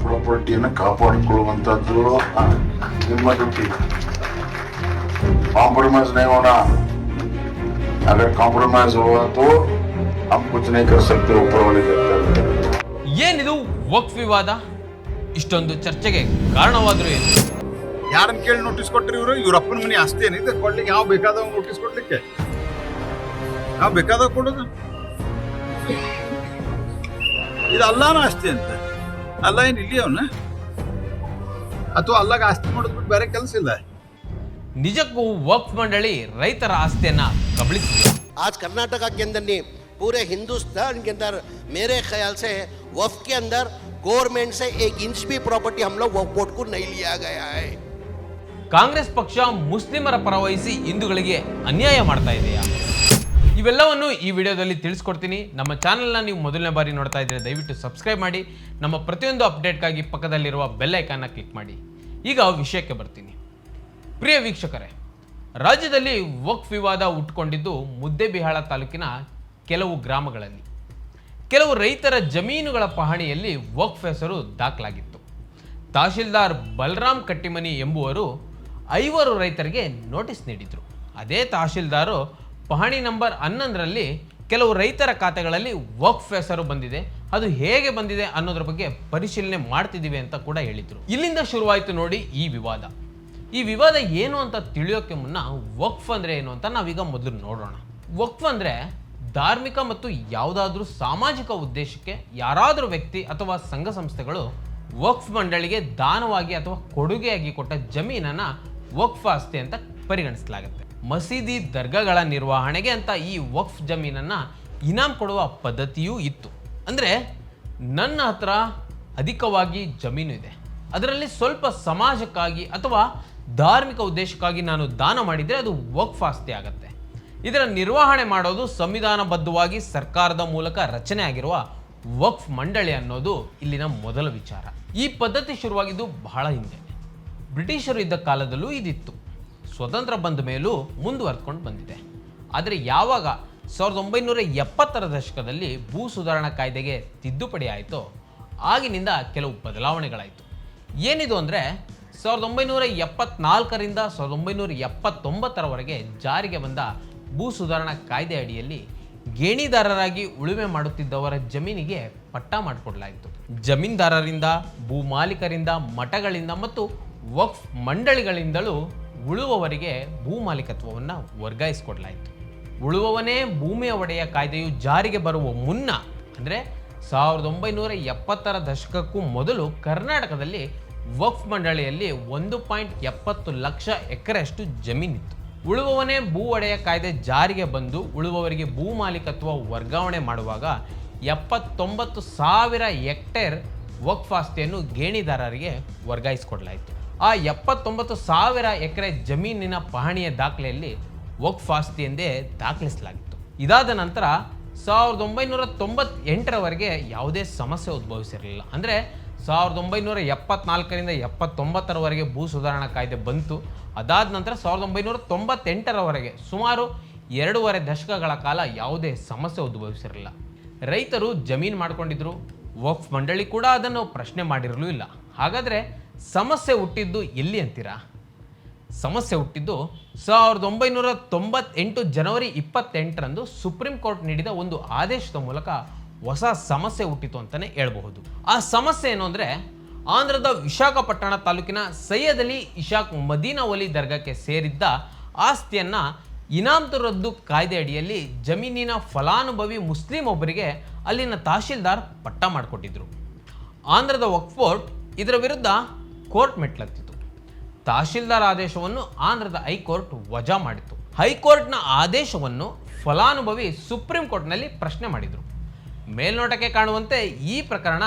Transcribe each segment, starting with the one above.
ಪ್ರಾಪರ್ಟಿಯನ್ನು ಕಾಪಾಡಿಕೊಳ್ಳುವಂತದ್ದು ಆ, ನಿಮ್ಮ duty compromise नहीं होना अगर कॉम्प्रोमाइज हुआ तो हम कुछ नहीं कर सकते ऊपर वाले करते हैं ಏನಿದು ವಕ್ಫ್ ವಿವಾದ ಇಷ್ಟೊಂದು ಚರ್ಚೆಗೆ ಕಾರಣವಾದ್ರು ಏನು ಯಾರನ್ನ ಕೇಳಿ ನೋಟಿಸ್ ಕೊಟ್ರಿ ಇವರು ಇವ್ರ ಅಪ್ಪನ ಮನೆ ಆಸ್ತಿ ಏನಿದೆ ಕೊಡ್ಲಿಕ್ಕೆ ಯಾವ ಬೇಕಾದವ್ ನೋಟಿಸ್ ಕೊಡ್ಲಿಕ್ಕೆ ಯಾವ ಬೇಕಾದವ್ ಕೊಡೋದು ಇದು ಅಲ್ಲಾನ ಆಸ್ತಿ ಅಂತ ಅಲ್ಲ ಏನ್ ಇಲ್ಲಿ ಅವನ ಅಥವಾ ಅಲ್ಲಾಗ ಆಸ್ತಿ ಮಾಡೋದ್ ಬಿಟ್ಟು ಬೇರೆ ಕೆಲಸ ಇಲ್ಲ ನಿಜಕ್ಕೂ ವಕ್ಫ್ ಮಂಡಳಿ ರೈತರ ಆಸ್ತಿಯನ್ನ ಕಬಳಿಸಿದೆ आज कर्नाटका के अंदर नहीं पूरे हिंदुस्तान के अंदर मेरे ख्याल से वफ के अंदर गवर्नमेंट से एक इंच भी प्रॉपर्टी हम लोग वफ बोर्ड को नहीं लिया गया है ಕಾಂಗ್ರೆಸ್ ಪಕ್ಷ ಮುಸ್ಲಿಮರ ಪರವಹಿಸಿ ಹಿಂದೂಗಳಿಗೆ ಅನ್ಯಾಯ ಮಾಡ್ತಾ ಇದೆಯಾ ಇವೆಲ್ಲವನ್ನು ಈ ವಿಡಿಯೋದಲ್ಲಿ ತಿಳಿಸ್ಕೊಡ್ತೀನಿ. ನಮ್ಮ ಚಾನಲ್ನ ನೀವು ಮೊದಲನೇ ಬಾರಿ ನೋಡ್ತಾ ಇದ್ರೆ ದಯವಿಟ್ಟು ಸಬ್ಸ್ಕ್ರೈಬ್ ಮಾಡಿ. ನಮ್ಮ ಪ್ರತಿಯೊಂದು ಅಪ್ಡೇಟ್ಗಾಗಿ ಪಕ್ಕದಲ್ಲಿರುವ ಬೆಲ್ ಐಕಾನ್ನ ಕ್ಲಿಕ್ ಮಾಡಿ. ಈಗ ವಿಷಯಕ್ಕೆ ಬರ್ತೀನಿ. ಪ್ರಿಯ ವೀಕ್ಷಕರೇ, ರಾಜ್ಯದಲ್ಲಿ ವಕ್ಫ್ ವಿವಾದ ಹುಟ್ಟುಕೊಂಡಿದ್ದು ಮುದ್ದೆಬಿಹಾಳ ತಾಲೂಕಿನ ಕೆಲವು ಗ್ರಾಮಗಳಲ್ಲಿ. ಕೆಲವು ರೈತರ ಜಮೀನುಗಳ ಪಹಣಿಯಲ್ಲಿ ವಕ್ಫ್ ಹೆಸರು ದಾಖಲಾಗಿತ್ತು. ತಹಶೀಲ್ದಾರ್ ಬಲರಾಮ್ ಕಟ್ಟಿಮನಿ ಎಂಬುವರು ಐವರು ರೈತರಿಗೆ ನೋಟಿಸ್ ನೀಡಿದರು. ಅದೇ ತಹಶೀಲ್ದಾರು ಪಹಣಿ ನಂಬರ್ ಹನ್ನೊಂದರಲ್ಲಿ ಕೆಲವು ರೈತರ ಖಾತೆಗಳಲ್ಲಿ ವಕ್ಫ್ ಹೆಸರು ಬಂದಿದೆ. ಅದು ಹೇಗೆ ಬಂದಿದೆ ಅನ್ನೋದ್ರ ಬಗ್ಗೆ ಪರಿಶೀಲನೆ ಮಾಡ್ತಿದ್ದೀವಿ ಅಂತ ಕೂಡ ಹೇಳಿದರು. ಇಲ್ಲಿಂದ ಶುರುವಾಯಿತು ನೋಡಿ ಈ ವಿವಾದ. ಈ ವಿವಾದ ಏನು ಅಂತ ತಿಳಿಯೋಕ್ಕೆ ಮುನ್ನ ವಕ್ಫ್ ಅಂದರೆ ಏನು ಅಂತ ನಾವೀಗ ಮೊದಲು ನೋಡೋಣ. ವಕ್ಫ್ ಅಂದರೆ ಧಾರ್ಮಿಕ ಮತ್ತು ಯಾವುದಾದ್ರೂ ಸಾಮಾಜಿಕ ಉದ್ದೇಶಕ್ಕೆ ಯಾರಾದರೂ ವ್ಯಕ್ತಿ ಅಥವಾ ಸಂಘ ಸಂಸ್ಥೆಗಳು ವಕ್ಫ್ ಮಂಡಳಿಗೆ ದಾನವಾಗಿ ಅಥವಾ ಕೊಡುಗೆಯಾಗಿ ಕೊಟ್ಟ ಜಮೀನನ್ನು ವಕ್ಫ್ ಆಸ್ತಿ ಅಂತ ಪರಿಗಣಿಸಲಾಗುತ್ತೆ. ಮಸೀದಿ ದರ್ಗಾಗಳ ನಿರ್ವಹಣೆಗೆ ಅಂತ ಈ ವಕ್ಫ್ ಜಮೀನನ್ನು ಇನಾಮ್ ಕೊಡುವ ಪದ್ಧತಿಯೂ ಇತ್ತು. ಅಂದರೆ ನನ್ನ ಹತ್ರ ಅಧಿಕವಾಗಿ ಜಮೀನು ಇದೆ. ಅದರಲ್ಲಿ ಸ್ವಲ್ಪ ಸಮಾಜಕ್ಕಾಗಿ ಅಥವಾ ಧಾರ್ಮಿಕ ಉದ್ದೇಶಕ್ಕಾಗಿ ನಾನು ದಾನ ಮಾಡಿದರೆ ಅದು ವಕ್ಫ್ ಆಸ್ತಿ ಆಗತ್ತೆ. ಇದರ ನಿರ್ವಹಣೆ ಮಾಡೋದು ಸಂವಿಧಾನಬದ್ಧವಾಗಿ ಸರ್ಕಾರದ ಮೂಲಕ ರಚನೆ ಆಗಿರುವ ವಕ್ಫ್ ಮಂಡಳಿ ಅನ್ನೋದು ಇಲ್ಲಿನ ಮೊದಲ ವಿಚಾರ. ಈ ಪದ್ಧತಿ ಶುರುವಾಗಿದ್ದು ಬಹಳ ಹಿಂದೆ. ಬ್ರಿಟಿಷರು ಇದ್ದ ಕಾಲದಲ್ಲೂ ಇದಿತ್ತು. ಸ್ವತಂತ್ರ ಬಂದ ಮೇಲೂ ಮುಂದುವರೆದುಕೊಂಡು ಬಂದಿದೆ. ಆದರೆ ಯಾವಾಗ ಸಾವಿರದ ಒಂಬೈನೂರ ಎಪ್ಪತ್ತರ ದಶಕದಲ್ಲಿ ಭೂ ಸುಧಾರಣಾ ಕಾಯ್ದೆಗೆ ತಿದ್ದುಪಡಿ ಆಯಿತೋ, ಆಗಿನಿಂದ ಕೆಲವು ಬದಲಾವಣೆಗಳಾಯಿತು. ಏನಿದು ಅಂದರೆ, ಸಾವಿರದ ಒಂಬೈನೂರ ಎಪ್ಪತ್ನಾಲ್ಕರಿಂದ ಸಾವಿರದ ಒಂಬೈನೂರ ಎಪ್ಪತ್ತೊಂಬತ್ತರವರೆಗೆ ಜಾರಿಗೆ ಬಂದ ಭೂ ಸುಧಾರಣಾ ಕಾಯ್ದೆ ಅಡಿಯಲ್ಲಿ ಗೇಣಿದಾರರಾಗಿ ಉಳುಮೆ ಮಾಡುತ್ತಿದ್ದವರ ಜಮೀನಿಗೆ ಪಟ್ಟ ಮಾಡಿಕೊಡಲಾಯಿತು. ಜಮೀನ್ದಾರರಿಂದ, ಭೂ ಮಾಲೀಕರಿಂದ, ಮಠಗಳಿಂದ ಮತ್ತು ವಕ್ಫ್ ಮಂಡಳಿಗಳಿಂದಲೂ ಉಳುವವರಿಗೆ ಭೂ ಮಾಲೀಕತ್ವವನ್ನು ವರ್ಗಾಯಿಸಿಕೊಡಲಾಯಿತು. ಉಳುವವನೇ ಭೂಮಿಯ ಒಡೆಯ ಕಾಯ್ದೆಯು ಜಾರಿಗೆ ಬರುವ ಮುನ್ನ, ಅಂದರೆ ಸಾವಿರದ ಒಂಬೈನೂರ ಎಪ್ಪತ್ತರ ದಶಕಕ್ಕೂ ಮೊದಲು ಕರ್ನಾಟಕದಲ್ಲಿ ವಕ್ಫ್ ಮಂಡಳಿಯಲ್ಲಿ ಒಂದು ಪಾಯಿಂಟ್ ಎಪ್ಪತ್ತು ಲಕ್ಷ ಎಕರೆಯಷ್ಟು ಜಮೀನಿತ್ತು ಉಳುವವನೇ ಭೂ ಒಡೆಯ ಕಾಯ್ದೆ ಜಾರಿಗೆ ಬಂದು ಉಳುವವರಿಗೆ ಭೂ ಮಾಲೀಕತ್ವ ವರ್ಗಾವಣೆ ಮಾಡುವಾಗ ಎಪ್ಪತ್ತೊಂಬತ್ತು ಸಾವಿರ ಹೆಕ್ಟೇರ್ ವಕ್ಫ್ ಆಸ್ತಿಯನ್ನು ಗೇಣಿದಾರರಿಗೆ ವರ್ಗಾಯಿಸಿಕೊಡಲಾಯಿತು. ಆ ಎಪ್ಪತ್ತೊಂಬತ್ತು ಸಾವಿರ ಎಕರೆ ಜಮೀನಿನ ಪಹಣಿಯ ದಾಖಲೆಯಲ್ಲಿ ವಕ್ಫ್ ಆಸ್ತಿ ಎಂದೇ ದಾಖಲಿಸಲಾಗಿತ್ತು. ಇದಾದ ನಂತರ ಸಾವಿರದ ಒಂಬೈನೂರ ತೊಂಬತ್ತೆಂಟರವರೆಗೆ ಯಾವುದೇ ಸಮಸ್ಯೆ ಉದ್ಭವಿಸಿರಲಿಲ್ಲ. ಅಂದರೆ ಸಾವಿರದ ಒಂಬೈನೂರ ಎಪ್ಪತ್ನಾಲ್ಕರಿಂದ ಎಪ್ಪತ್ತೊಂಬತ್ತರವರೆಗೆ ಭೂ ಸುಧಾರಣಾ ಕಾಯ್ದೆ ಬಂತು. ಅದಾದ ನಂತರ ಸಾವಿರದ ಒಂಬೈನೂರ ತೊಂಬತ್ತೆಂಟರವರೆಗೆ ಸುಮಾರು ಎರಡೂವರೆ ದಶಕಗಳ ಕಾಲ ಯಾವುದೇ ಸಮಸ್ಯೆ ಉದ್ಭವಿಸಿರಲಿಲ್ಲ. ರೈತರು ಜಮೀನು ಮಾಡ್ಕೊಂಡಿದ್ರು, ವಕ್ಫ್ ಮಂಡಳಿ ಕೂಡ ಅದನ್ನು ಪ್ರಶ್ನೆ ಮಾಡಿರಲೂ ಇಲ್ಲ. ಹಾಗಾದರೆ ಸಮಸ್ಯೆ ಹುಟ್ಟಿದ್ದು ಎಲ್ಲಿ ಅಂತೀರಾ? ಸಮಸ್ಯೆ ಹುಟ್ಟಿದ್ದು ಸಾವಿರದ ಒಂಬೈನೂರ ತೊಂಬತ್ತೆಂಟು ಜನವರಿ ಇಪ್ಪತ್ತೆಂಟರಂದು ಸುಪ್ರೀಂ ಕೋರ್ಟ್ ನೀಡಿದ ಒಂದು ಆದೇಶದ ಮೂಲಕ ಹೊಸ ಸಮಸ್ಯೆ ಹುಟ್ಟಿತು ಅಂತಲೇ ಹೇಳಬಹುದು. ಆ ಸಮಸ್ಯೆ ಏನು ಅಂದರೆ ಆಂಧ್ರದ ವಿಶಾಖಪಟ್ಟಣ ತಾಲೂಕಿನ ಸೈಯದ್ ಅಲಿ ಇಶಾಕ್ ಮದೀನಾ ಒಲಿ ದರ್ಗಾಕ್ಕೆ ಸೇರಿದ್ದ ಆಸ್ತಿಯನ್ನು ಇನಾಮ್ತು ರದ್ದು ಕಾಯ್ದೆ ಅಡಿಯಲ್ಲಿ ಜಮೀನಿನ ಫಲಾನುಭವಿ ಮುಸ್ಲಿಂ ಒಬ್ಬರಿಗೆ ಅಲ್ಲಿನ ತಹಶೀಲ್ದಾರ್ ಪಟ್ಟ ಮಾಡಿಕೊಟ್ಟಿದ್ರು. ಆಂಧ್ರದ ವಕ್ಫೋರ್ಟ್ ಇದರ ವಿರುದ್ಧ ಕೋರ್ಟ್ ಮೆಟ್ಲತ್ತಿತು. ತಹಶೀಲ್ದಾರ್ ಆದೇಶವನ್ನು ಆಂಧ್ರದ ಹೈಕೋರ್ಟ್ ವಜಾ ಮಾಡಿತ್ತು. ಹೈಕೋರ್ಟ್ನ ಆದೇಶವನ್ನು ಫಲಾನುಭವಿ ಸುಪ್ರೀಂ ಕೋರ್ಟ್ನಲ್ಲಿ ಪ್ರಶ್ನೆ ಮಾಡಿದರು. ಮೇಲ್ನೋಟಕ್ಕೆ ಕಾಣುವಂತೆ ಈ ಪ್ರಕರಣ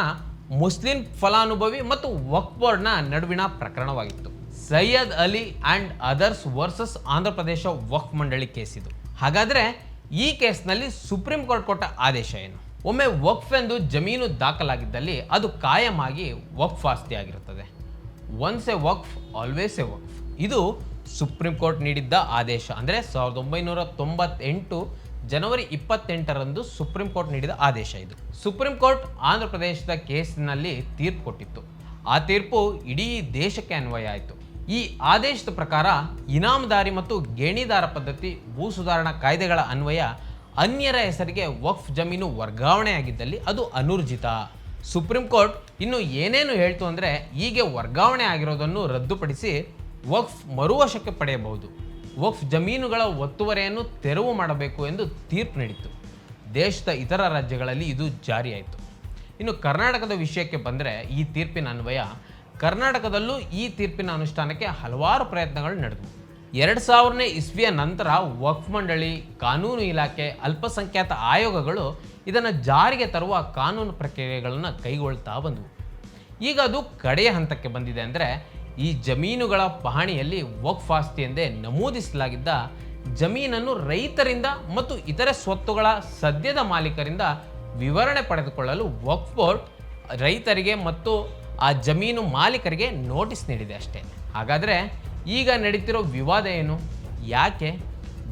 ಮುಸ್ಲಿಂ ಫಲಾನುಭವಿ ಮತ್ತು ವಕ್ ಬೋರ್ಡ್ನ ನಡುವಿನ ಪ್ರಕರಣವಾಗಿತ್ತು. Syed Ali and others versus Andhra Pradesh ವಕ್ಫ್ ಮಂಡಳಿ ಕೇಸ್ ಇದು ಹಾಗಾದರೆ ಈ ಕೇಸ್ನಲ್ಲಿ ಸುಪ್ರೀಂ ಕೋರ್ಟ್ ಕೊಟ್ಟ ಆದೇಶ ಏನು? ಒಮ್ಮೆ ವಕ್ಫ್ ಎಂದು ಜಮೀನು ದಾಖಲಾಗಿದ್ದಲ್ಲಿ ಅದು ಕಾಯಮಾಗಿ ವಕ್ಫ್ ಆಸ್ತಿ ಆಗಿರುತ್ತದೆ once a Waqf always a ವಕ್ಫ್ ಇದು ಸುಪ್ರೀಂ ಕೋರ್ಟ್ ನೀಡಿದ್ದ ಆದೇಶ. ಅಂದರೆ ಸಾವಿರದ ಒಂಬೈನೂರ ತೊಂಬತ್ತೆಂಟು ಜನವರಿ ಇಪ್ಪತ್ತೆಂಟರಂದು ಸುಪ್ರೀಂ ಕೋರ್ಟ್ ನೀಡಿದ ಆದೇಶ ಇದು. ಸುಪ್ರೀಂ ಕೋರ್ಟ್ ಆಂಧ್ರ ಪ್ರದೇಶದ ಕೇಸಿನಲ್ಲಿ ತೀರ್ಪು ಕೊಟ್ಟಿತ್ತು. ಆ ತೀರ್ಪು ಇಡೀ ದೇಶಕ್ಕೆ ಅನ್ವಯ ಆಯಿತು. ಈ ಆದೇಶದ ಪ್ರಕಾರ ಇನಾಮದಾರಿ ಮತ್ತು ಗೇಣಿದಾರ ಪದ್ಧತಿ, ಭೂ ಸುಧಾರಣಾ ಕಾಯ್ದೆಗಳ ಅನ್ವಯ ಅನ್ಯರ ಹೆಸರಿಗೆ ವಕ್ಫ್ ಜಮೀನು ವರ್ಗಾವಣೆಯಾಗಿದ್ದಲ್ಲಿ ಅದು ಅನೂರ್ಜಿತ. ಸುಪ್ರೀಂ ಕೋರ್ಟ್ ಇನ್ನು ಏನೇನು ಹೇಳ್ತು ಅಂದರೆ ಹೀಗೆ ವರ್ಗಾವಣೆ ಆಗಿರೋದನ್ನು ರದ್ದುಪಡಿಸಿ ವಕ್ಫ್ ಮರುವಶಕ್ಕೆ ಪಡೆಯಬಹುದು. ವಕ್ಫ್ ಜಮೀನುಗಳ ಒತ್ತುವರಿಯನ್ನು ತೆರವು ಮಾಡಬೇಕು ಎಂದು ತೀರ್ಪು ನೀಡಿತು ದೇಶದ ಇತರ ರಾಜ್ಯಗಳಲ್ಲಿ ಇದು ಜಾರಿಯಾಯಿತು. ಇನ್ನು ಕರ್ನಾಟಕದ ವಿಷಯಕ್ಕೆ ಬಂದರೆ ಈ ತೀರ್ಪಿನ ಅನ್ವಯ, ಕರ್ನಾಟಕದಲ್ಲೂ ಈ ತೀರ್ಪಿನ ಅನುಷ್ಠಾನಕ್ಕೆ ಹಲವಾರು ಪ್ರಯತ್ನಗಳು ನಡೆದವು. ಎರಡು ಸಾವಿರನೇ ಇಸ್ವಿಯ ನಂತರ ವಕ್ಫ್ ಮಂಡಳಿ, ಕಾನೂನು ಇಲಾಖೆ, ಅಲ್ಪಸಂಖ್ಯಾತ ಆಯೋಗಗಳು ಇದನ್ನು ಜಾರಿಗೆ ತರುವ ಕಾನೂನು ಪ್ರಕ್ರಿಯೆಗಳನ್ನು ಕೈಗೊಳ್ತಾ ಬಂದವು. ಈಗ ಅದು ಕಡೆಯ ಹಂತಕ್ಕೆ ಬಂದಿದೆ ಅಂದರೆ ಈ ಜಮೀನುಗಳ ಪಹಣಿಯಲ್ಲಿ ವಕ್ಫ್ ಆಸ್ತಿ ಎಂದೇ ನಮೂದಿಸಲಾಗಿದ್ದ ಜಮೀನನ್ನು ರೈತರಿಂದ ಮತ್ತು ಇತರೆ ಸ್ವತ್ತುಗಳ ಸದ್ಯದ ಮಾಲೀಕರಿಂದ ವಿವರಣೆ ಪಡೆದುಕೊಳ್ಳಲು ವಕ್ಫ್ ಬೋರ್ಡ್ ರೈತರಿಗೆ ಮತ್ತು ಆ ಜಮೀನು ಮಾಲೀಕರಿಗೆ ನೋಟಿಸ್ ನೀಡಿದೆ ಅಷ್ಟೇ. ಹಾಗಾದರೆ ಈಗ ನಡೀತಿರೋ ವಿವಾದ ಏನು? ಯಾಕೆ?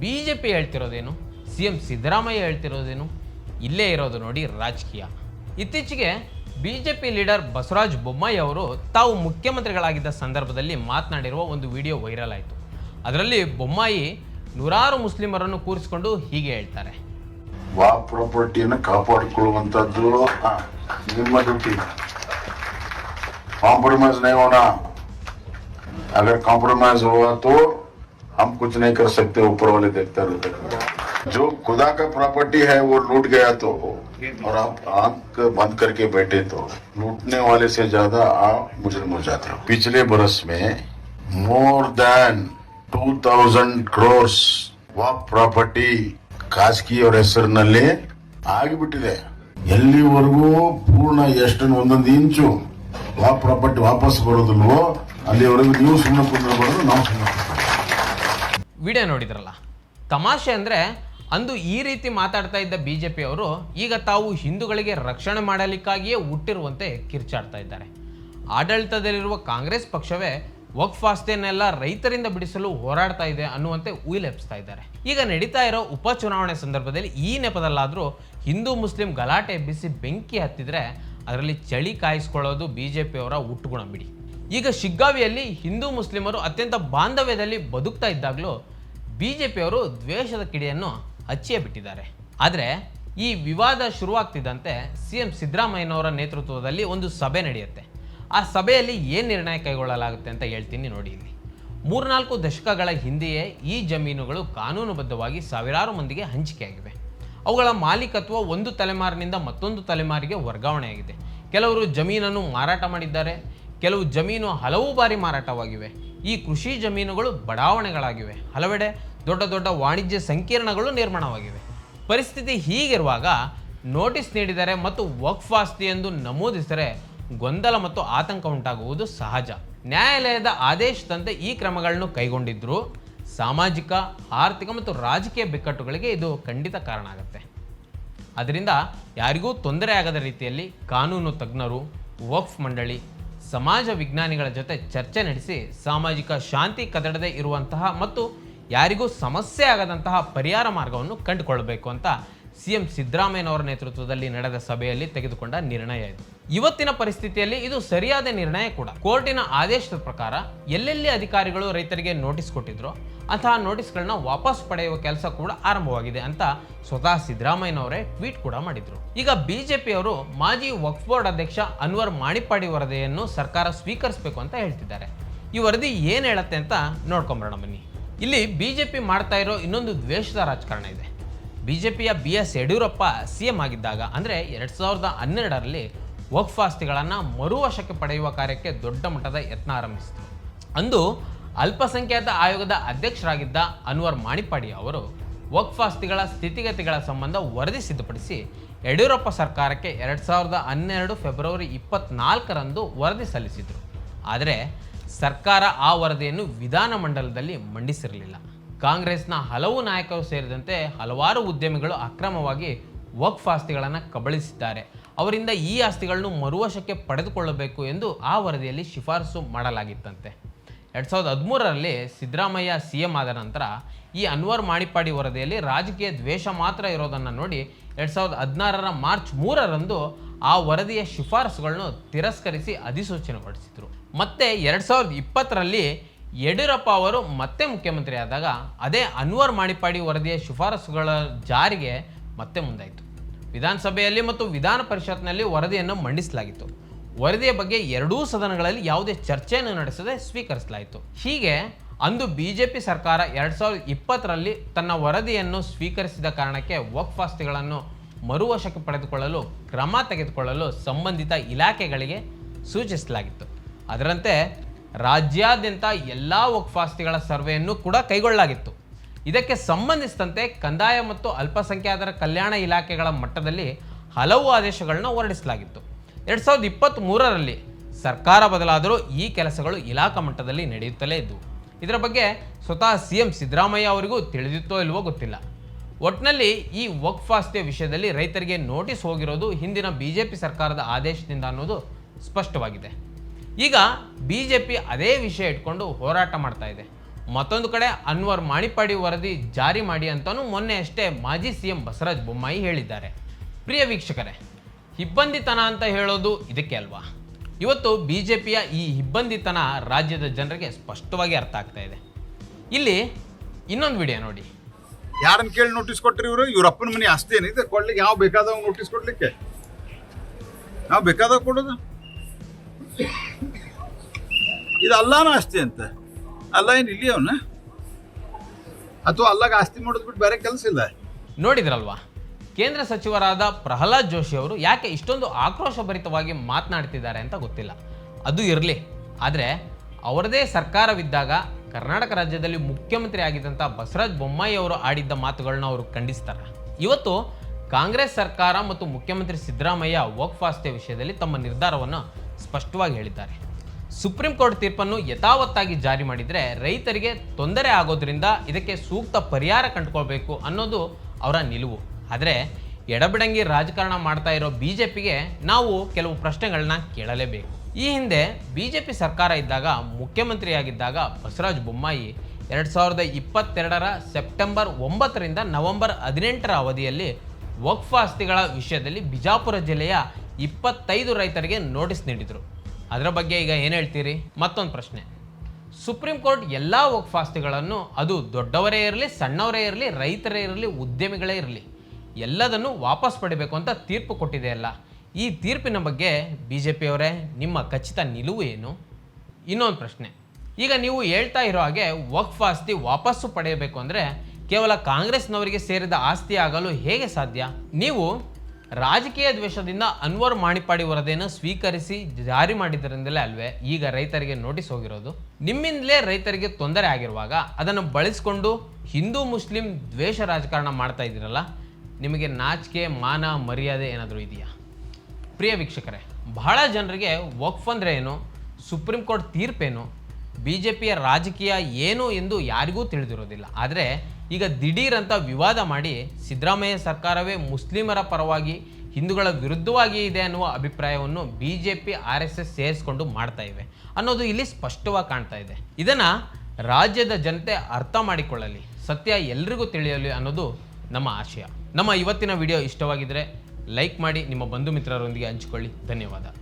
ಬಿ ಜೆ ಪಿ ಹೇಳ್ತಿರೋದೇನು? ಸಿ ಎಂ ಸಿದ್ದರಾಮಯ್ಯ ಹೇಳ್ತಿರೋದೇನು? ಇಲ್ಲೇ ಇರೋದು ನೋಡಿ ರಾಜಕೀಯ ಇತ್ತೀಚೆಗೆ ಬಿಜೆಪಿ ಲೀಡರ್ ಬಸವರಾಜ ಬೊಮ್ಮಾಯಿ ಅವರು ತಾವು ಮುಖ್ಯಮಂತ್ರಿಗಳಾಗಿದ್ದ ಸಂದರ್ಭದಲ್ಲಿ ಮಾತನಾಡಿರುವ ಒಂದು ವಿಡಿಯೋ ವೈರಲ್ ಆಯಿತು ಅದರಲ್ಲಿ ಬೊಮ್ಮಾಯಿ ನೂರಾರು ಮುಸ್ಲಿಮರನ್ನು ಕೂರಿಸಿಕೊಂಡು ಹೀಗೆ ಹೇಳ್ತಾರೆ ವಾ ಪ್ರಾಪರ್ಟಿಯನ್ನು ಕಾಪಾಡಿಕೊಳ್ಳುವಂತದ್ದು ಹಾ, ನಿಮ್ಮ ಡ್ಯೂಟಿ कॉम्प्रोमाइज नहीं होना अगर कॉम्प्रोमाइज हुआ तो हम कुछ नहीं कर सकते ऊपर वाले देखते रहते हैं। जो खुदा का प्रॉपर्टी है वो लूट गया तो और आप आंख बंद करके बैठे तो लूटने वाले से ज्यादा आप मुजरिम हो जाते हो पिछले बरस में मोर देन 2000 ಕ್ರೋರ್ಸ್ ವಾ ಪ್ರಾಪರ್ಟಿ ಖಾಸಗಿಯವರ ಹೆಸರಿನಲ್ಲಿ ಆಗಿಬಿಟ್ಟಿದೆ ಎಲ್ಲಿವರೆಗೂ ಪೂರ್ಣ ಎಷ್ಟು ಒಂದೊಂದು ಇಂಚು ವಾ ಪ್ರಾಪರ್ಟಿ ವಾಪಸ್ ಬರೋದಿಲ್ವೋ ಅಲ್ಲಿವರೆಗೂ ನೀವು ಸುಮ್ಮನೆ ಕುಂದಿರಬಾರ್ದು ನಾವು ಸುಮ್ಮನೆ ವಿಡಿಯೋ ನೋಡಿದ್ರಲ್ಲ ತಮಾಷೆ ಅಂದರೆ ಅಂದು ಈ ರೀತಿ ಮಾತಾಡ್ತಾ ಇದ್ದ ಬಿ ಜೆ ಪಿಯವರು ಈಗ ತಾವು ಹಿಂದೂಗಳಿಗೆ ರಕ್ಷಣೆ ಮಾಡಲಿಕ್ಕಾಗಿಯೇ ಹುಟ್ಟಿರುವಂತೆ ಕಿರ್ಚಾಡ್ತಾ ಇದ್ದಾರೆ. ಆಡಳಿತದಲ್ಲಿರುವ ಕಾಂಗ್ರೆಸ್ ಪಕ್ಷವೇ ವಕ್ಫ್ ಆಸ್ತಿಯನ್ನೆಲ್ಲ ರೈತರಿಂದ ಬಿಡಿಸಲು ಹೋರಾಡ್ತಾ ಇದೆ ಅನ್ನುವಂತೆ ಉಯಿಲೆಪ್ಸ್ತಾ ಇದ್ದಾರೆ. ಈಗ ನಡೀತಾ ಇರೋ ಉಪಚುನಾವಣೆ ಸಂದರ್ಭದಲ್ಲಿ ಈ ನೆಪದಲ್ಲಾದರೂ ಹಿಂದೂ ಮುಸ್ಲಿಂ ಗಲಾಟೆ ಎಬ್ಬಿಸಿ ಬೆಂಕಿ ಹತ್ತಿದ್ರೆ ಅದರಲ್ಲಿ ಚಳಿ ಕಾಯಿಸ್ಕೊಳ್ಳೋದು ಬಿ ಜೆ ಪಿಯವರ ಹುಟ್ಟುಗುಣ ಬಿಡಿ. ಈಗ ಶಿಗ್ಗಾವಿಯಲ್ಲಿ ಹಿಂದೂ ಮುಸ್ಲಿಮರು ಅತ್ಯಂತ ಬಾಂಧವ್ಯದಲ್ಲಿ ಬದುಕ್ತಾ ಇದ್ದಾಗಲೂ ಬಿ ಜೆ ಪಿಯವರು ದ್ವೇಷದ ಕಿಡಿಯನ್ನು ಹಚ್ಚಿಯೇ ಬಿಟ್ಟಿದ್ದಾರೆ. ಆದರೆ ಈ ವಿವಾದ ಶುರುವಾಗ್ತಿದ್ದಂತೆ ಸಿ ಎಂ ಸಿದ್ದರಾಮಯ್ಯನವರ ನೇತೃತ್ವದಲ್ಲಿ ಒಂದು ಸಭೆ ನಡೆಯುತ್ತೆ. ಆ ಸಭೆಯಲ್ಲಿ ಏನು ನಿರ್ಣಯ ಕೈಗೊಳ್ಳಲಾಗುತ್ತೆ ಅಂತ ಹೇಳ್ತೀನಿ ನೋಡಿ ಇಲ್ಲಿ. ಮೂರ್ನಾಲ್ಕು ದಶಕಗಳ ಹಿಂದೆಯೇ ಈ ಜಮೀನುಗಳು ಕಾನೂನುಬದ್ಧವಾಗಿ ಸಾವಿರಾರು ಮಂದಿಗೆ ಹಂಚಿಕೆಯಾಗಿವೆ. ಅವುಗಳ ಮಾಲೀಕತ್ವ ಒಂದು ತಲೆಮಾರಿನಿಂದ ಮತ್ತೊಂದು ತಲೆಮಾರಿಗೆ ವರ್ಗಾವಣೆಯಾಗಿದೆ. ಕೆಲವರು ಜಮೀನನ್ನು ಮಾರಾಟ ಮಾಡಿದ್ದಾರೆ. ಕೆಲವು ಜಮೀನು ಹಲವು ಬಾರಿ ಮಾರಾಟವಾಗಿವೆ. ಈ ಕೃಷಿ ಜಮೀನುಗಳು ಬಡಾವಣೆಗಳಾಗಿವೆ. ಹಲವೆಡೆ ದೊಡ್ಡ ದೊಡ್ಡ ವಾಣಿಜ್ಯ ಸಂಕೀರ್ಣಗಳು ನಿರ್ಮಾಣವಾಗಿವೆ. ಪರಿಸ್ಥಿತಿ ಹೀಗಿರುವಾಗ ನೋಟಿಸ್ ನೀಡಿದರೆ ಮತ್ತು ವಕ್ಫ್ ಆಸ್ತಿ ಎಂದು ನಮೂದಿಸಿದರೆ ಗೊಂದಲ ಮತ್ತು ಆತಂಕ ಉಂಟಾಗುವುದು ಸಹಜ. ನ್ಯಾಯಾಲಯದ ಆದೇಶದಂತೆ ಈ ಕ್ರಮಗಳನ್ನು ಕೈಗೊಂಡಿದ್ದರೂ ಸಾಮಾಜಿಕ, ಆರ್ಥಿಕ ಮತ್ತು ರಾಜಕೀಯ ಬಿಕ್ಕಟ್ಟುಗಳಿಗೆ ಇದು ಖಂಡಿತ ಕಾರಣ ಆಗುತ್ತೆ. ಅದರಿಂದ ಯಾರಿಗೂ ತೊಂದರೆ ಆಗದ ರೀತಿಯಲ್ಲಿ ಕಾನೂನು ತಜ್ಞರು, ವಕ್ಫ್ ಮಂಡಳಿ, ಸಮಾಜ ವಿಜ್ಞಾನಿಗಳ ಜೊತೆ ಚರ್ಚೆ ನಡೆಸಿ ಸಾಮಾಜಿಕ ಶಾಂತಿ ಕದಡದೆ ಇರುವಂತಹ ಮತ್ತು ಯಾರಿಗೂ ಸಮಸ್ಯೆ ಆಗದಂತಹ ಪರಿಹಾರ ಮಾರ್ಗವನ್ನು ಕಂಡುಕೊಳ್ಳಬೇಕು ಅಂತ ಸಿ ಎಂ ಸಿದ್ದರಾಮಯ್ಯನವರ ನೇತೃತ್ವದಲ್ಲಿ ನಡೆದ ಸಭೆಯಲ್ಲಿ ತೆಗೆದುಕೊಂಡ ನಿರ್ಣಯ ಇದು. ಇವತ್ತಿನ ಪರಿಸ್ಥಿತಿಯಲ್ಲಿ ಇದು ಸರಿಯಾದ ನಿರ್ಣಯ ಕೂಡ. ಕೋರ್ಟಿನ ಆದೇಶದ ಪ್ರಕಾರ ಎಲ್ಲೆಲ್ಲಿ ಅಧಿಕಾರಿಗಳು ರೈತರಿಗೆ ನೋಟಿಸ್ ಕೊಟ್ಟಿದ್ರು ಅಂತಹ ನೋಟಿಸ್ಗಳನ್ನ ವಾಪಸ್ ಪಡೆಯುವ ಕೆಲಸ ಕೂಡ ಆರಂಭವಾಗಿದೆ ಅಂತ ಸ್ವತಃ ಸಿದ್ದರಾಮಯ್ಯನವರೇ ಟ್ವೀಟ್ ಕೂಡ ಮಾಡಿದ್ರು. ಈಗ ಬಿಜೆಪಿಯವರು ಮಾಜಿ ವಕ್ಫ್ ಬೋರ್ಡ್ ಅಧ್ಯಕ್ಷ ಅನ್ವರ್ ಮಾಣಿಪ್ಪಾಡಿ ವರದಿಯನ್ನು ಸರ್ಕಾರ ಸ್ವೀಕರಿಸಬೇಕು ಅಂತ ಹೇಳ್ತಿದ್ದಾರೆ. ಈ ವರದಿ ಏನು ಹೇಳುತ್ತೆ ಅಂತ ನೋಡ್ಕೊಂಬರೋಣ ಬನ್ನಿ. ಇಲ್ಲಿ ಬಿ ಜೆ ಪಿ ಮಾಡ್ತಾ ಇರೋ ಇನ್ನೊಂದು ದ್ವೇಷದ ರಾಜಕಾರಣ ಇದೆ. ಬಿ ಜೆ ಪಿಯ B S Yediyurappa C M ಆಗಿದ್ದಾಗ, ಅಂದರೆ ಎರಡು ಸಾವಿರದ ಹನ್ನೆರಡರಲ್ಲಿ ವಕ್ಫ್ ಆಸ್ತಿಗಳನ್ನು ಮರುವಶಕ್ಕೆ ಪಡೆಯುವ ಕಾರ್ಯಕ್ಕೆ ದೊಡ್ಡ ಮಟ್ಟದ ಯತ್ನ ಆರಂಭಿಸಿತು ಅಂದು ಅಲ್ಪಸಂಖ್ಯಾತ ಆಯೋಗದ ಅಧ್ಯಕ್ಷರಾಗಿದ್ದ ಅನ್ವರ್ ಮಾಣಿಪಾಡಿ ಅವರು ವಕ್ಫ್ ಆಸ್ತಿಗಳ ಸ್ಥಿತಿಗತಿಗಳ ಸಂಬಂಧ ವರದಿ ಸಿದ್ಧಪಡಿಸಿ ಯಡಿಯೂರಪ್ಪ ಸರ್ಕಾರಕ್ಕೆ ಎರಡು ಸಾವಿರದ ಹನ್ನೆರಡು ಫೆಬ್ರವರಿ ಇಪ್ಪತ್ನಾಲ್ಕರಂದು ವರದಿ ಸಲ್ಲಿಸಿದರು. ಆದರೆ ಸರ್ಕಾರ ಆ ವರದಿಯನ್ನು ವಿಧಾನಮಂಡಲದಲ್ಲಿ ಮಂಡಿಸಿರಲಿಲ್ಲ. ಕಾಂಗ್ರೆಸ್ನ ಹಲವು ನಾಯಕರು ಸೇರಿದಂತೆ ಹಲವಾರು ಉದ್ಯಮಿಗಳು ಅಕ್ರಮವಾಗಿ ವಕ್ಫ್ ಆಸ್ತಿಗಳನ್ನು ಕಬಳಿಸಿದ್ದಾರೆ. ಅವರಿಂದ ಈ ಆಸ್ತಿಗಳನ್ನು ಮರುವಶಕ್ಕೆ ಪಡೆದುಕೊಳ್ಳಬೇಕು ಎಂದು ಆ ವರದಿಯಲ್ಲಿ ಶಿಫಾರಸು ಮಾಡಲಾಗಿತ್ತಂತೆ. ಎರಡು ಸಾವಿರದ ಹದಿಮೂರರಲ್ಲಿ ಸಿದ್ದರಾಮಯ್ಯ ಸಿ ಎಂ ಆದ ನಂತರ ಈ ಅನ್ವರ್ ಮಾಣಿಪ್ಪಾಡಿ ವರದಿಯಲ್ಲಿ ರಾಜಕೀಯ ದ್ವೇಷ ಮಾತ್ರ ಇರೋದನ್ನು ನೋಡಿ ಎರಡು ಸಾವಿರದ ಹದಿನಾರರ ಮಾರ್ಚ್ ಮೂರರಂದು ಆ ವರದಿಯ ಶಿಫಾರಸುಗಳನ್ನು ತಿರಸ್ಕರಿಸಿ ಅಧಿಸೂಚನೆ ಹೊರಡಿಸಿದ್ರು. ಮತ್ತೆ ಎರಡು ಸಾವಿರದ ಇಪ್ಪತ್ತರಲ್ಲಿ ಯಡಿಯೂರಪ್ಪ ಅವರು ಮತ್ತೆ ಮುಖ್ಯಮಂತ್ರಿ ಆದಾಗ ಅದೇ ಅನ್ವರ್ ಮಾಡಿಪಾಡಿ ವರದಿಯ ಶಿಫಾರಸುಗಳ ಜಾರಿಗೆ ಮತ್ತೆ ಮುಂದಾಯಿತು. ವಿಧಾನಸಭೆಯಲ್ಲಿ ಮತ್ತು ವಿಧಾನ ಪರಿಷತ್ನಲ್ಲಿ ವರದಿಯನ್ನು ಮಂಡಿಸಲಾಗಿತ್ತು. ವರದಿಯ ಬಗ್ಗೆ ಎರಡೂ ಸದನಗಳಲ್ಲಿ ಯಾವುದೇ ಚರ್ಚೆಯನ್ನು ನಡೆಸದೆ ಸ್ವೀಕರಿಸಲಾಯಿತು. ಹೀಗೆ ಅಂದು ಬಿ ಜೆ ಪಿ ಸರ್ಕಾರ ಎರಡು ಸಾವಿರದ ಇಪ್ಪತ್ತರಲ್ಲಿ ತನ್ನ ವರದಿಯನ್ನು ಸ್ವೀಕರಿಸಿದ ಕಾರಣಕ್ಕೆ ವಕ್ಫ್ ಆಸ್ತಿಗಳನ್ನು ಮರುವಶಕ್ಕೆ ಪಡೆದುಕೊಳ್ಳಲು ಕ್ರಮ ತೆಗೆದುಕೊಳ್ಳಲು ಸಂಬಂಧಿತ ಇಲಾಖೆಗಳಿಗೆ ಸೂಚಿಸಲಾಗಿತ್ತು. ಅದರಂತೆ ರಾಜ್ಯಾದ್ಯಂತ ಎಲ್ಲ ವಕ್ಫಾಸ್ತಿಗಳ ಸರ್ವೆಯನ್ನು ಕೂಡ ಕೈಗೊಳ್ಳಲಾಗಿತ್ತು. ಇದಕ್ಕೆ ಸಂಬಂಧಿಸಿದಂತೆ ಕಂದಾಯ ಮತ್ತು ಅಲ್ಪಸಂಖ್ಯಾತರ ಕಲ್ಯಾಣ ಇಲಾಖೆಗಳ ಮಟ್ಟದಲ್ಲಿ ಹಲವು ಆದೇಶಗಳನ್ನು ಹೊರಡಿಸಲಾಗಿತ್ತು. ಎರಡು ಸಾವಿರದ ಇಪ್ಪತ್ತ್ ಮೂರರಲ್ಲಿ ಸರ್ಕಾರ ಬದಲಾದರೂ ಈ ಕೆಲಸಗಳು ಇಲಾಖಾ ಮಟ್ಟದಲ್ಲಿ ನಡೆಯುತ್ತಲೇ ಇದ್ದವು ಇದರ ಬಗ್ಗೆ ಸ್ವತಃ ಸಿ ಎಂ ಸಿದ್ದರಾಮಯ್ಯ ಅವರಿಗೂ ತಿಳಿದಿತ್ತೋ ಇಲ್ವೋ ಗೊತ್ತಿಲ್ಲ. ಒಟ್ಟಿನಲ್ಲಿ ಈ ವಕ್ಫ್ ಆಸ್ತಿಯ ವಿಷಯದಲ್ಲಿ ರೈತರಿಗೆ ನೋಟಿಸ್ ಹೋಗಿರೋದು ಹಿಂದಿನ ಬಿ ಸರ್ಕಾರದ ಆದೇಶದಿಂದ ಅನ್ನೋದು ಸ್ಪಷ್ಟವಾಗಿದೆ. ಈಗ ಬಿ ಜೆ ಪಿ ಅದೇ ವಿಷಯ ಇಟ್ಕೊಂಡು ಹೋರಾಟ ಮಾಡ್ತಾ ಇದೆ. ಮತ್ತೊಂದು ಕಡೆ ಅನ್ವರ್ ಮಾಣಿಪಾಡಿ ವರದಿ ಜಾರಿ ಮಾಡಿ ಅಂತಲೂ ಮೊನ್ನೆ ಅಷ್ಟೇ ಮಾಜಿ ಸಿ ಎಂ ಬಸವರಾಜ ಬೊಮ್ಮಾಯಿ ಹೇಳಿದ್ದಾರೆ. ಪ್ರಿಯ ವೀಕ್ಷಕರೇ, ಹಿಬ್ಬಂದಿತನ ಅಂತ ಹೇಳೋದು ಇದಕ್ಕೆ ಅಲ್ವಾ? ಇವತ್ತು ಬಿ ಜೆ ಪಿಯ ಈ ಹಿಬ್ಬಂದಿತನ ರಾಜ್ಯದ ಜನರಿಗೆ ಸ್ಪಷ್ಟವಾಗಿ ಅರ್ಥ ಆಗ್ತಾ ಇದೆ. ಇಲ್ಲಿ ಇನ್ನೊಂದು ವಿಡಿಯೋ ನೋಡಿ. ಯಾರನ್ನ ಕೇಳಿ ನೋಟಿಸ್ ಕೊಟ್ರಿ ಇವರು? ಇವ್ರ ಅಪ್ಪನ ಮನೆ ಅಷ್ಟೇನಿದೆ ಕೊಡ್ಲಿಕ್ಕೆ ಯಾವ ಬೇಕಾದವ್ ನೋಟಿಸ್ ಕೊಡ್ಲಿಕ್ಕೆ? ಯಾವ ಬೇಕಾದವ್ ಕೊಡೋದು? ಇದು ಅಲ್ಲಾನ ಆಸ್ತಿ ಅಂತ. ಅಲ್ಲ, ಏನು ಇಲ್ಲಿ ಅವನ? ಅಥವಾ ಅಲ್ಲಾಗ ಆಸ್ತಿ ಮಾಡೋದು ಬಿಟ್ಟು ಬೇರೆ ಕೆಲಸ ಇಲ್ಲ? ನೋಡಿದ್ರಲ್ವಾ? ಕೇಂದ್ರ ಸಚಿವರಾದ ಪ್ರಹ್ಲಾದ್ ಜೋಶಿ ಅವರು ಯಾಕೆ ಇಷ್ಟೊಂದು ಆಕ್ರೋಶಭರಿತವಾಗಿ ಮಾತನಾಡ್ತಿದ್ದಾರೆ ಅಂತ ಗೊತ್ತಿಲ್ಲ. ಅದು ಇರಲಿ. ಆದರೆ ಅವರದೇ ಸರ್ಕಾರವಿದ್ದಾಗ ಕರ್ನಾಟಕ ರಾಜ್ಯದಲ್ಲಿ ಮುಖ್ಯಮಂತ್ರಿ ಆಗಿದ್ದಂಥ ಬಸವರಾಜ ಬೊಮ್ಮಾಯಿ ಅವರು ಆಡಿದ್ದ ಮಾತುಗಳನ್ನ ಅವರು ಖಂಡಿಸ್ತಾರೆ. ಇವತ್ತು ಕಾಂಗ್ರೆಸ್ ಸರ್ಕಾರ ಮತ್ತು ಮುಖ್ಯಮಂತ್ರಿ ಸಿದ್ದರಾಮಯ್ಯ ವಕ್ಫ್ ಆಸ್ತಿಯ ವಿಷಯದಲ್ಲಿ ತಮ್ಮ ನಿರ್ಧಾರವನ್ನು ಸ್ಪಷ್ಟವಾಗಿ ಹೇಳಿದ್ದಾರೆ. ಸುಪ್ರೀಂ ಕೋರ್ಟ್ ತೀರ್ಪನ್ನು ಯಥಾವತ್ತಾಗಿ ಜಾರಿ ಮಾಡಿದರೆ ರೈತರಿಗೆ ತೊಂದರೆ ಆಗೋದ್ರಿಂದ ಇದಕ್ಕೆ ಸೂಕ್ತ ಪರಿಹಾರ ಕಂಡುಕೊಳ್ಬೇಕು ಅನ್ನೋದು ಅವರ ನಿಲುವು. ಆದರೆ ಎಡಬಿಡಂಗಿ ರಾಜಕಾರಣ ಮಾಡ್ತಾ ಇರೋ ಬಿ ಜೆ ಪಿಗೆ ನಾವು ಕೆಲವು ಪ್ರಶ್ನೆಗಳನ್ನ ಕೇಳಲೇಬೇಕು. ಈ ಹಿಂದೆ ಬಿ ಜೆ ಪಿ ಸರ್ಕಾರ ಇದ್ದಾಗ, ಮುಖ್ಯಮಂತ್ರಿಯಾಗಿದ್ದಾಗ ಬಸವರಾಜ ಬೊಮ್ಮಾಯಿ ಎರಡು ಸಾವಿರದ ಇಪ್ಪತ್ತೆರಡರ ಸೆಪ್ಟೆಂಬರ್ ಒಂಬತ್ತರಿಂದ ನವೆಂಬರ್ ಹದಿನೆಂಟರ ಅವಧಿಯಲ್ಲಿ ವಕ್ಫ್ ಆಸ್ತಿಗಳ ವಿಷಯದಲ್ಲಿ ಬಿಜಾಪುರ ಜಿಲ್ಲೆಯ ಇಪ್ಪತ್ತೈದು ರೈತರಿಗೆ ನೋಟಿಸ್ ನೀಡಿದರು. ಅದರ ಬಗ್ಗೆ ಈಗ ಏನು ಹೇಳ್ತೀರಿ? ಮತ್ತೊಂದು ಪ್ರಶ್ನೆ. ಸುಪ್ರೀಂ ಕೋರ್ಟ್ ಎಲ್ಲ ವಕ್ಫಾಸ್ತಿಗಳನ್ನು ಅದು ದೊಡ್ಡವರೇ ಇರಲಿ, ಸಣ್ಣವರೇ ಇರಲಿ, ರೈತರೇ ಇರಲಿ, ಉದ್ಯಮಿಗಳೇ ಇರಲಿ, ಎಲ್ಲದನ್ನು ವಾಪಸ್ ಪಡಿಬೇಕು ಅಂತ ತೀರ್ಪು ಕೊಟ್ಟಿದೆಯಲ್ಲ ಈ ತೀರ್ಪಿನ ಬಗ್ಗೆ ಬಿ ಜೆ ಪಿಯವರೇ ನಿಮ್ಮ ಖಚಿತ ನಿಲುವು ಏನು? ಇನ್ನೊಂದು ಪ್ರಶ್ನೆ. ಈಗ ನೀವು ಹೇಳ್ತಾ ಇರೋ ಹಾಗೆ ವಕ್ಫ್ ಆಸ್ತಿ ವಾಪಸ್ಸು ಪಡೆಯಬೇಕು ಅಂದರೆ ಕೇವಲ ಕಾಂಗ್ರೆಸ್ನವರಿಗೆ ಸೇರಿದ ಆಸ್ತಿ ಆಗಲು ಹೇಗೆ ಸಾಧ್ಯ? ನೀವು ರಾಜಕೀಯ ದ್ವೇಷದಿಂದ ಅನ್ವರ್ ಮಾಣಿಪಾಡಿ ವರದಿಯನ್ನು ಸ್ವೀಕರಿಸಿ ಜಾರಿ ಮಾಡಿದ್ದರಿಂದಲೇ ಅಲ್ವೇ, ಈಗ ರೈತರಿಗೆ ನೋಟಿಸ್ ಹೋಗಿರೋದು. ನಿಮ್ಮಿಂದಲೇ ರೈತರಿಗೆ ತೊಂದರೆ ಆಗಿರುವಾಗ ಅದನ್ನು ಬಳಸಿಕೊಂಡು ಹಿಂದೂ ಮುಸ್ಲಿಂ ದ್ವೇಷ ರಾಜಕಾರಣ ಮಾಡ್ತಾ ಇದ್ದೀರಲ್ಲ, ನಿಮಗೆ ನಾಚಿಕೆ, ಮಾನ, ಮರ್ಯಾದೆ ಏನಾದರೂ ಇದೆಯಾ? ಪ್ರಿಯ ವೀಕ್ಷಕರೇ, ಬಹಳ ಜನರಿಗೆ ವಕ್ಫ್ ಅಂದರೆ ಏನು? ಸುಪ್ರೀಂ ಕೋರ್ಟ್ ತೀರ್ಪೇನು? ಬಿ ಜೆ ಪಿಯ ರಾಜಕೀಯ ಏನು ಎಂದು ಯಾರಿಗೂ ತಿಳಿದಿರೋದಿಲ್ಲ ಆದರೆ ಈಗ ದಿಢೀರಂತ ವಿವಾದ ಮಾಡಿ ಸಿದ್ದರಾಮಯ್ಯ ಸರ್ಕಾರವೇ ಮುಸ್ಲಿಮರ ಪರವಾಗಿ ಹಿಂದೂಗಳ ವಿರುದ್ಧವಾಗಿ ಇದೆ ಅನ್ನುವ ಅಭಿಪ್ರಾಯವನ್ನು B J P R S S ಸೇರಿಸ್ಕೊಂಡು ಮಾಡ್ತಾ ಇವೆ ಅನ್ನೋದು ಇಲ್ಲಿ ಸ್ಪಷ್ಟವಾಗಿ ಕಾಣ್ತಾ ಇದೆ. ಇದನ್ನು ರಾಜ್ಯದ ಜನತೆ ಅರ್ಥ ಮಾಡಿಕೊಳ್ಳಲಿ, ಸತ್ಯ ಎಲ್ರಿಗೂ ತಿಳಿಯಲಿ ಅನ್ನೋದು ನಮ್ಮ ಆಶಯ. ನಮ್ಮ ಇವತ್ತಿನ ವಿಡಿಯೋ ಇಷ್ಟವಾಗಿದ್ದರೆ ಲೈಕ್ ಮಾಡಿ, ನಿಮ್ಮ ಬಂಧು ಮಿತ್ರರೊಂದಿಗೆ ಹಂಚಿಕೊಳ್ಳಿ. ಧನ್ಯವಾದ.